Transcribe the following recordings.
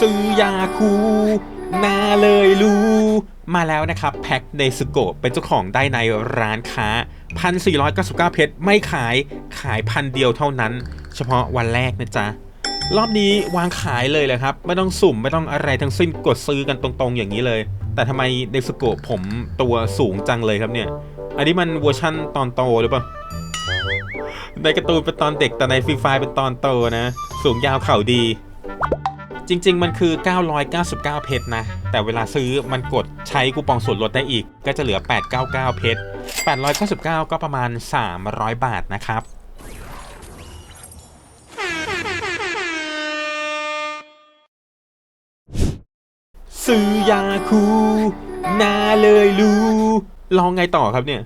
ซื้อยาคูนาเลยรู้ มาแล้วนะครับ แพ็คเนสโกเป็นเจ้าของได้ในร้านค้า 1,499 เพชรไม่ขายขายพันเดียวเท่านั้น เฉพาะวันแรกนะจ๊ะ รอบนี้วางขายเลยเลยครับ ไม่ต้องสุ่มไม่ต้องอะไรทั้งสิ้นกดซื้อกันตรงๆอย่างนี้เลย แต่ทำไมเนสโกผมตัวสูงจังเลยครับเนี่ย อันนี้มันเวอร์ชั่นตอนโตหรือเปล่าในการ์ตูนเป็นตอนเด็กแต่ในฟรีไฟเป็นตอนโตนะ สูงยาวเข่าดี จริง ๆ มันคือ 999 เพชรนะ แต่เวลาซื้อมันกดใช้คูปองส่วนลดได้อีก ก็จะเหลือ 899 เพชร 899 ก็ประมาณ 300 บาทนะครับซื้อยาคูนาเลยรู้ลองไงต่อครับเนี่ย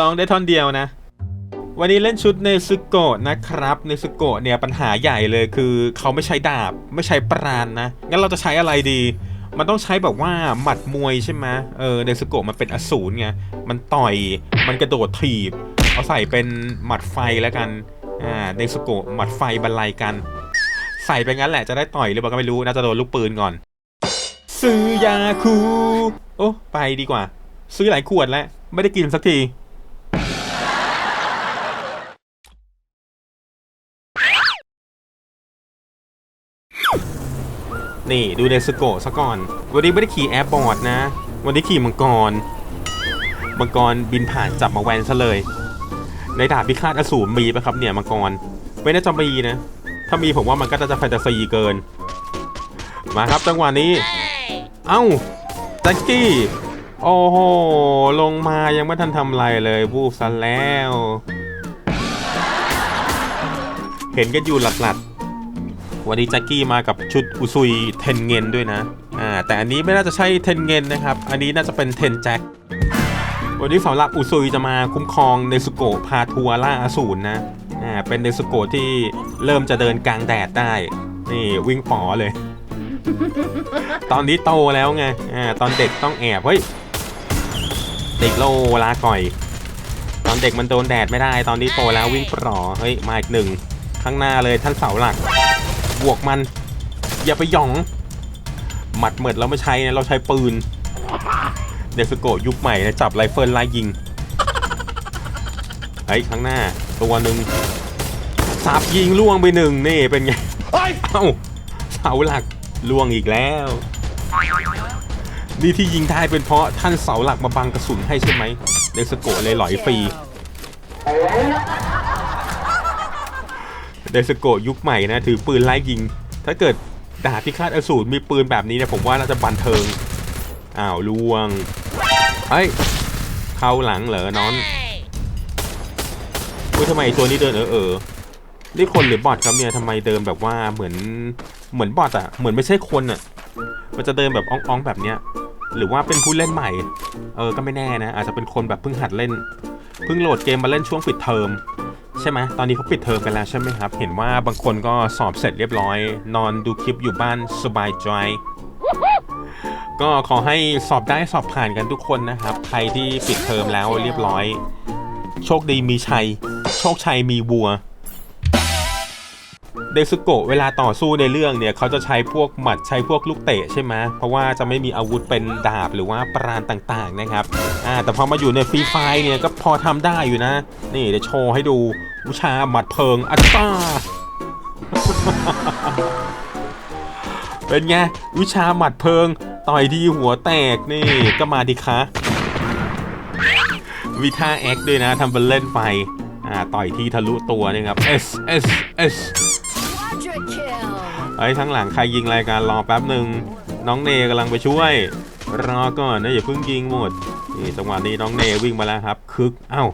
ลองได้ท่อนเดียวนะ วันนี้เล่นชุดเนซึโกะนะครับเนซึโกะเนี่ยปัญหาใหญ่เลยคือเขาไม่ใช้ดาบไม่ใช้ปราณนะ งั้นเราจะใช้อะไรดี มันต้องใช้แบบว่าหมัดมวยใช่ไหมเออเนซึโกะมันเป็นอสูรไงมันต่อยมันกระโดดถีบ เอาใส่เป็นหมัดไฟแล้วกันอ่าเนซึโกะหมัดไฟบรรลัยกัน ใส่ไปงั้นแหละจะได้ต่อยหรือเปล่าก็ไม่รู้น่าจะโดนลูกปืนก่อน ซื้อยาคูโอ้ไปดีกว่า ซื้อหลายขวดแล้วไม่ได้กินสักที นี่ดูเนสโกะซะก่อน วันนี้ไม่ได้ขี่แอร์บอร์ดนะ วันนี้ขี่มังกร มังกรบินผ่านจับมาแวนซะเลย ในดาบพิฆาตอสูรมีปะครับเนี่ยมังกร ไม่น่าจะมีนะ ถ้ามีผมว่ามันก็จะแฟนตาซีเกิน มาครับจังหวะนี้ เอ้าแจ็คกี้ โอ้โห ลงมายังไม่ทันทำอะไรเลยวูบซะแล้ว เห็นกันอยู่หลัดๆ วันนี้แจ็คกี้มากับชุดอุซุยเทนเงินด้วยนะอ่าแต่อันนี้ไม่น่าจะใช่เทนเงินนะครับ อันนี้น่าจะเป็นเทนแจ็ควันนี้สำหรับอุซุยจะมาคุ้มครองเนสุโกะพาทัวร์ล่าอสูรนะอ่าเป็นเนสุโกะที่เริ่มจะเดินกลางแดดได้นี่วิ่งป๋อเลย ตอนนี้โตแล้วไงอ่าตอนเด็กต้องแอบเฮ้ยเด็กโลลาก่อย ตอนเด็กมันโดนแดดไม่ได้ ตอนนี้โตแล้ววิ่งปลอเฮ้ยมาอีกหนึ่งข้างหน้าเลยท่านเสาหลัก บวกมัน อย่าไปหย่อง หมัดเหมิดเราไม่ใช้นะเราใช้ปืน เดสโกะยุคใหม่นะจับไรเฟิลไล่ยิงเฮ้ยข้างหน้า ตัวหนึ่งสับยิงล่วงไปหนึ่งนี่เป็นไงเอ้าเสาหลักล่วงอีกแล้ว นี่ที่ยิงได้เป็นเพราะท่านเสาหลักมาบังกระสุนให้ใช่ไหมเดสโกะเลยหลอยฟรี เดสโกยุคใหม่นะ ถือปืนไล่ยิง ถ้าเกิดดาบพิฆาตอสูรมีปืนแบบนี้เนี่ยผมว่าน่าจะบันเทิง อ้าวล่วงเฮ้ยเข้าหลังเหรอน้อนอุ้ยทำไมตัวนี้เดินเออเออนี่คนหรือบอทครับเนี่ยทำไมเดินแบบว่าเหมือนเหมือนบอทอะเหมือนไม่ใช่คนอะมันจะเดินแบบอ่องๆแบบเนี้ยหรือว่าเป็นผู้เล่นใหม่ เออ ก็ไม่แน่นะ อาจจะเป็นคนแบบเพิ่งหัดเล่น เพิ่งโหลดเกมมาเล่นช่วงปิดเทอม ใช่ไหมตอนนี้เขาปิดเทอมกันแล้วใช่ไหมครับ เห็นว่าบางคนก็สอบเสร็จเรียบร้อย นอนดูคลิปอยู่บ้านสบายใจก็ขอให้สอบได้สอบผ่านกันทุกคนนะครับ ใครที่ปิดเทอมแล้วเรียบร้อย โชคดีมีชัย โชคชัยมีวัว เดซุโกะเวลาต่อสู้ในเรื่องเนี่ยเขาจะใช้พวกหมัดใช้พวกลูกเตะใช่ไหมเพราะว่าจะไม่มีอาวุธเป็นดาบหรือว่าปราณต่างๆนะครับอ่าแต่พอมาอยู่ในฟรีไฟร์เนี่ยก็พอทำได้อยู่นะ นี่เดี๋ยวโชว์ให้ดู วิชาหมัดเพลิงอัตตาเป็นไง วิชาหมัดเพลิง ต่อยดีหัวแตกนี่ก็มาดิคะวิท่าแอคด้วยนะทำเป็นเล่นไปอ่าต่อยทีทะลุตัวนี่ครับ S S S Quadra kill. เฮ้ยทั้งหลังใครยิงรายการรอแป๊บหนึ่งน้องเนกำลังไปช่วย รอก่อนนะอย่าเพิ่งยิงหมดนี่จังหวะนี้น้องเนวิ่งมาแล้วครับ คึก เอ้า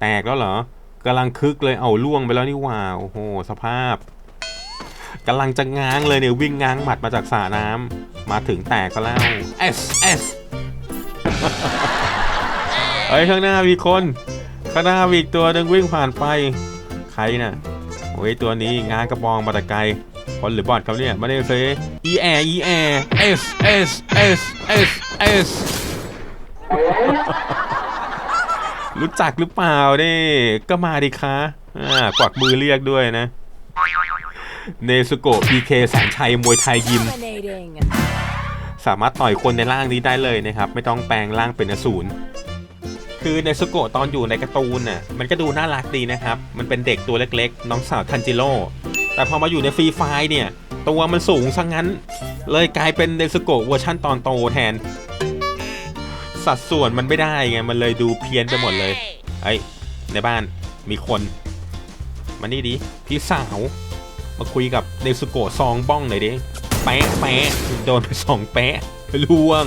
แตกแล้วเหรอ กำลังคึกเลยเอาล่วงไปแล้วนี่หว่าโอ้โหสภาพกำลังจะง้างเลยเนี่ยวิ่งง้างหมัดมาจากสระน้ำมาถึงแตกก็แล้ว S S เฮ้ยข้างหน้ามีคนข้างหน้ามีอีกตัวหนึ่งวิ่งผ่านไป ใครน่ะโอ้ยตัวนี้ง้างกระบองมาแต่ไกลคนหรือบอทครับเนี่ยมาเด้เซิอีแออีแอ S S S S S รู้จักหรือเปล่าเนี่ก็มาดิคะอ่ากวักมือเรียกด้วยนะ เนซุโกะพีเคแสนชัยมวยไทยยิม สามารถต่อยคนในร่างนี้ได้เลยนะครับ ไม่ต้องแปลงร่างเป็นอสูรคือเนซุโกะตอนอยู่ในการ์ตูนน่ะมันก็ดูน่ารักดีนะครับ มันเป็นเด็กตัวเล็กๆ น้องสาวทันจิโร่แต่พอมาอยู่ในฟรีไฟร์เนี่ย ตัวมันสูงซะงงั้น เลยกลายเป็นเนซุโกะเวอร์ชั่นตอนโตแทน สัดส่วนมันไม่ได้ไงมันเลยดูเพี้ยนไปหมดเลยไอ้ยในบ้านมีคนมานี่ดิพี่สาว มาคุยกับเนซุโกะซองบ้องหน่อยดิแปะแปะโดนไปสองแปะล่วง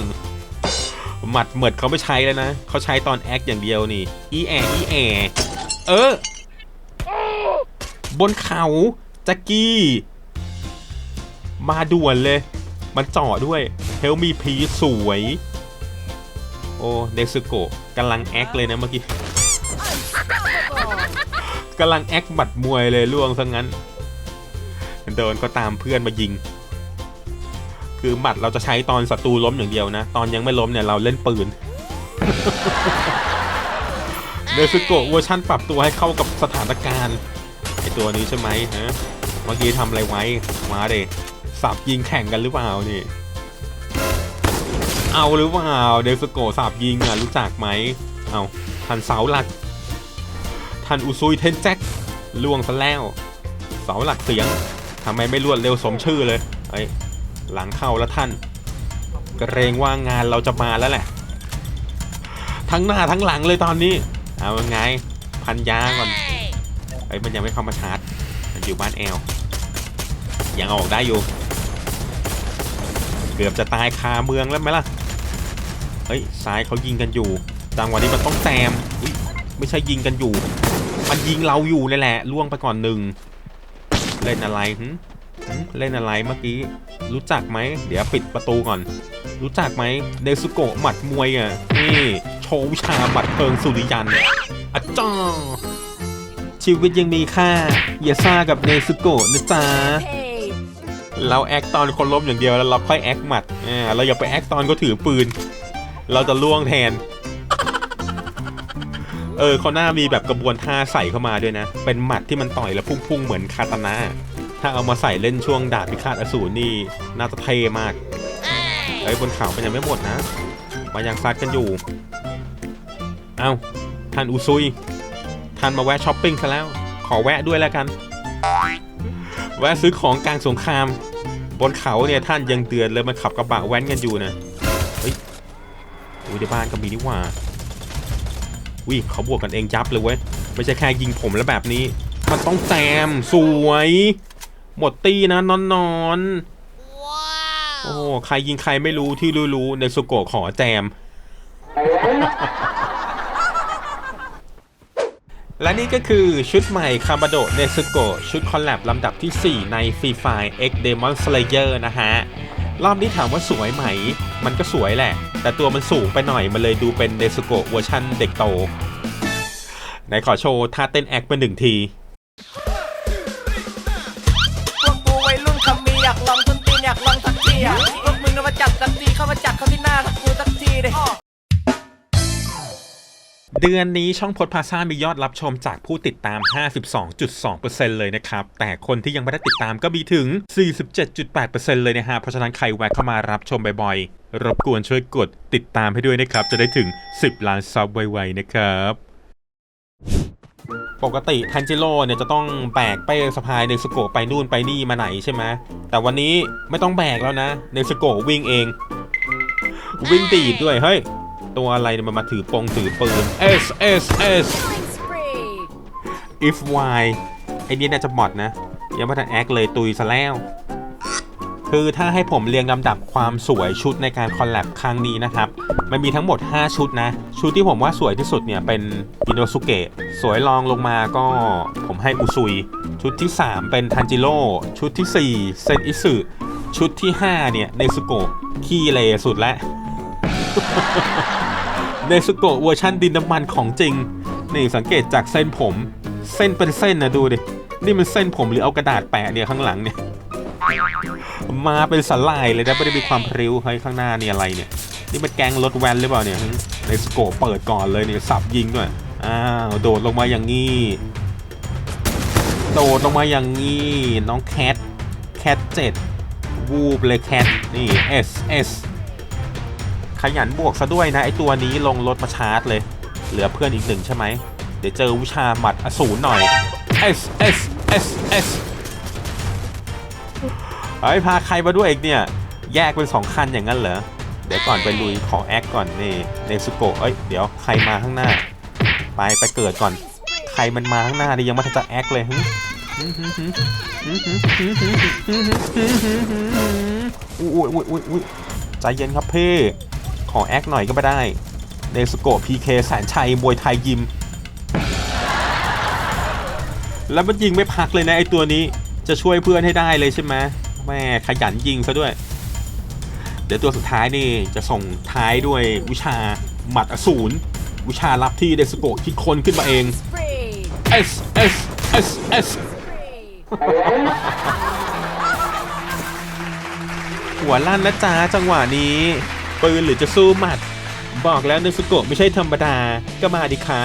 หมัดเหมิดเขาไม่ใช้แล้วนะเขาใช้ตอนแอคอย่างเดียวนี่อีแออีแอเออบนเขาแจ็กกี้ มาด่วนเลย มันเจาะด้วยเฮลมีพีสวยโอ้เนซึโกะกำลังแอคเลยนะเมื่อกี้กำลังแอคหมัดมวยเลยล่วงซะงั้นเดินก็ตามเพื่อนมายิง คือหมัดเราจะใช้ตอนศัตรูล้มอย่างเดียวนะ ตอนยังไม่ล้มเนี่ยเราเล่นปืนเนซึโกะเวอร์ชั่นปรับตัวให้เข้ากับสถานการณ์ไอตัวนี้ใช่ไหมฮะเมื่อกี้ทำอะไรไว้มาเดสับยิงแข่งกันหรือเปล่านี่ เอาหรือเปล่าเนซึโกสับยิงอะรู้จักไหมเอาทันเสาหลัก ทันอุซุยเทนแจ็คล่วงซะแล้ว เสาหลักเสียงทำไมไม่รวดเร็วสมชื่อเลยไอ้หลังเข้าแล้วท่านเกรงว่างานเราจะมาแล้วแหละ ทั้งหน้าทั้งหลังเลยตอนนี้ เอาไง พันยาก่อนไอ้มันยังไม่เข้ามาชาร์จ มันอยู่บ้านแอลยังออกได้อยู่ เกือบจะตายคาเมืองแล้วไหมล่ะ เฮ้ยซ้ายเขายิงกันอยู่ จังหวะนี้มันต้องแซมไม่ใช่ยิงกันอยู่ มันยิงเราอยู่นี่แหละล่วงไปก่อนหนึ่งเล่นอะไรหึเล่นอะไรเมื่อกี้ รู้จักไหม เดี๋ยวปิดประตูก่อน รู้จักไหมเนซุโกะหมัดมวยอะนี่โชว์วิชาหมัดเพลิงสุริยันอะจ้าชีวิตยังมีค่า อย่าซ่ากับเนซุโกะนะจ๊ะเราแอคตอนคนล้มอย่างเดียวแล้วเราค่อยแอคหมัดอ่าเราอย่าไปแอคตอนเขาถือปืน เราจะล่วงแทน เออเขาหน้ามีแบบกระบวนท่าใส่เข้ามาด้วยนะ เป็นหมัดที่มันต่อยแล้วพุ่งๆเหมือนคาตานะถ้าเอามาใส่เล่นช่วงดาบพิฆาตอสูรนี่น่าจะเท่มากเอ้ยบนเขามันยังไม่หมดนะมายังซัดกันอยู่ เอ้าท่านอุซุยท่านมาแวะช้อปปิ้งซะแล้ว ขอแวะด้วยแล้วกัน แวะซื้อของกลางสงคราม บนเขาเนี่ยท่านยังเตือนเลยมันขับกระบะแว้นกันอยู่นะเฮ้ย อุ้ยในบ้านก็มีนี่หว่าวิเขาบวกกันเองยับเลยเว้ย ไม่ใช่แค่ยิงผมแล้วแบบนี้ มันต้องแจมสวย หมดตีนะนอนนอนๆโอ้ใครยิงใครไม่รู้ที่รู้ๆในสุโกะขอแจม และนี่ก็คือชุดใหม่คาบาโดเนซึโกะชุดคอลแลบลำดับที่ 4 ใน Free Fire X Demon Slayer นะฮะ รอบนี้ถามว่าสวยไหม มันก็สวยแหละ แต่ตัวมันสูงไปหน่อย มันเลยดูเป็นเนซึโกะเวอร์ชั่นเด็กโตไหนขอโชว์ท่าเต้นแอคเป็นหนึ่งทีพวกกูวัยรุ่นคำมีอยากลองทุนตีนอยากลองสักทีอะพวกมึงน่ะมาจัดสักทีเข้ามาจัดเข้าที่หน้าทักกูสักทีเด้เดือนนี้ช่องพดพาซ่ามียอดรับชมจากผู้ติดตาม 52.2%เลยนะครับ แต่คนที่ยังไม่ได้ติดตามก็มีถึง 47.8%เลยนะฮะ เพราะฉะนั้นใครแวะเข้ามารับชมบ่อยๆ รบกวนช่วยกดติดตามให้ด้วยนะครับ จะได้ถึง 10 ล้านซับไวๆนะครับ ปกติทันจิโร่เนี่ยจะต้องแบกเป้สะพายเนสโกไปนู่นไปนี่มาไหนใช่ไหมแต่วันนี้ไม่ต้องแบกแล้วนะเนสโกวิ่งเอง วิ่งตีดด้วยเฮ้ยตัวอะไรมันมาถือปงถือปืน S S S if y ไอ้นี่น่าจะบอดนะ ยังไม่ทันแอคเลยตุยซะแล้ว คือถ้าให้ผมเรียงลำดับความสวยชุดในการคอลแลบครั้งนี้นะครับ มันมีทั้งหมด 5 ชุดนะ ชุดที่ผมว่าสวยที่สุดเนี่ยเป็นอินโนสุเกะ สวยรองลงมาก็ผมให้อุซุย ชุดที่ 3 เป็นทันจิโร่ ชุดที่ 4 เซนอิสึ ชุดที่ 5 เนี่ยเนซุโกะขี้เลสุดแล้วเนซุโกะเวอร์ชันดินน้ำมันของจริง นี่สังเกตจากเส้นผม เส้นเป็นเส้นนะดูดิ นี่มันเส้นผมหรือเอากระดาษแปะเนี่ยข้างหลังเนี่ย มาเป็นสลายเลยนะไม่ได้มีความพริ้วเฮ้ยข้างหน้านี่อะไรเนี่ย นี่มันแกงรถแวนหรือเปล่าเนี่ยในสโกเปิดก่อนเลยเนี่ยสับยิงด้วยอ้าวโดดลงมาอย่างงี้โดดลงมาอย่างงี้น้องแคทแคท7วูบเลยแคทนี่ S S ขยันบวกซะด้วยนะไอตัวนี้ลงรถมาชาร์จเลย เหลือเพื่อนอีกหนึ่งใช่ไหมเดี๋ยวเจอวิชาหมัดอสูรหน่อย S S S S เฮ้ยพาใครมาด้วยอีกเนี่ย แยกเป็นสองคันอย่างนั้นเหรอ เดี๋ยวก่อนไปลุยขอแอคก่อนนี่เนซุโกะเอ้ยเดี๋ยวใครมาข้างหน้า ไปไปเกิดก่อน ใครมันมาข้างหน้านี่ยังไม่ทันจะแอคเลยหึอุ้ยอุ้ยอุ้ยอุ้ยใจเย็นครับเพ่ขอแอคหน่อยก็ไม่ได้เนซุโกะพีเคแสนชัยมวยไทยยิม แล้วมันยิงไม่พักเลยนะไอตัวนี้จะช่วยเพื่อนให้ได้เลยใช่ไหม แม่ขยันยิงซะด้วย เดี๋ยวตัวสุดท้ายนี่จะส่งท้ายด้วยวิชาหมัดอสูรวิชาลับที่เดสโกะคิดค้นขึ้นมาเอง Spree. S S S S Spree. หัวลั่นนะจ๊ะจังหวะนี้ ปืนหรือจะสู้หมัด บอกแล้วเนสโกะไม่ใช่ธรรมดาก็มาดิคะ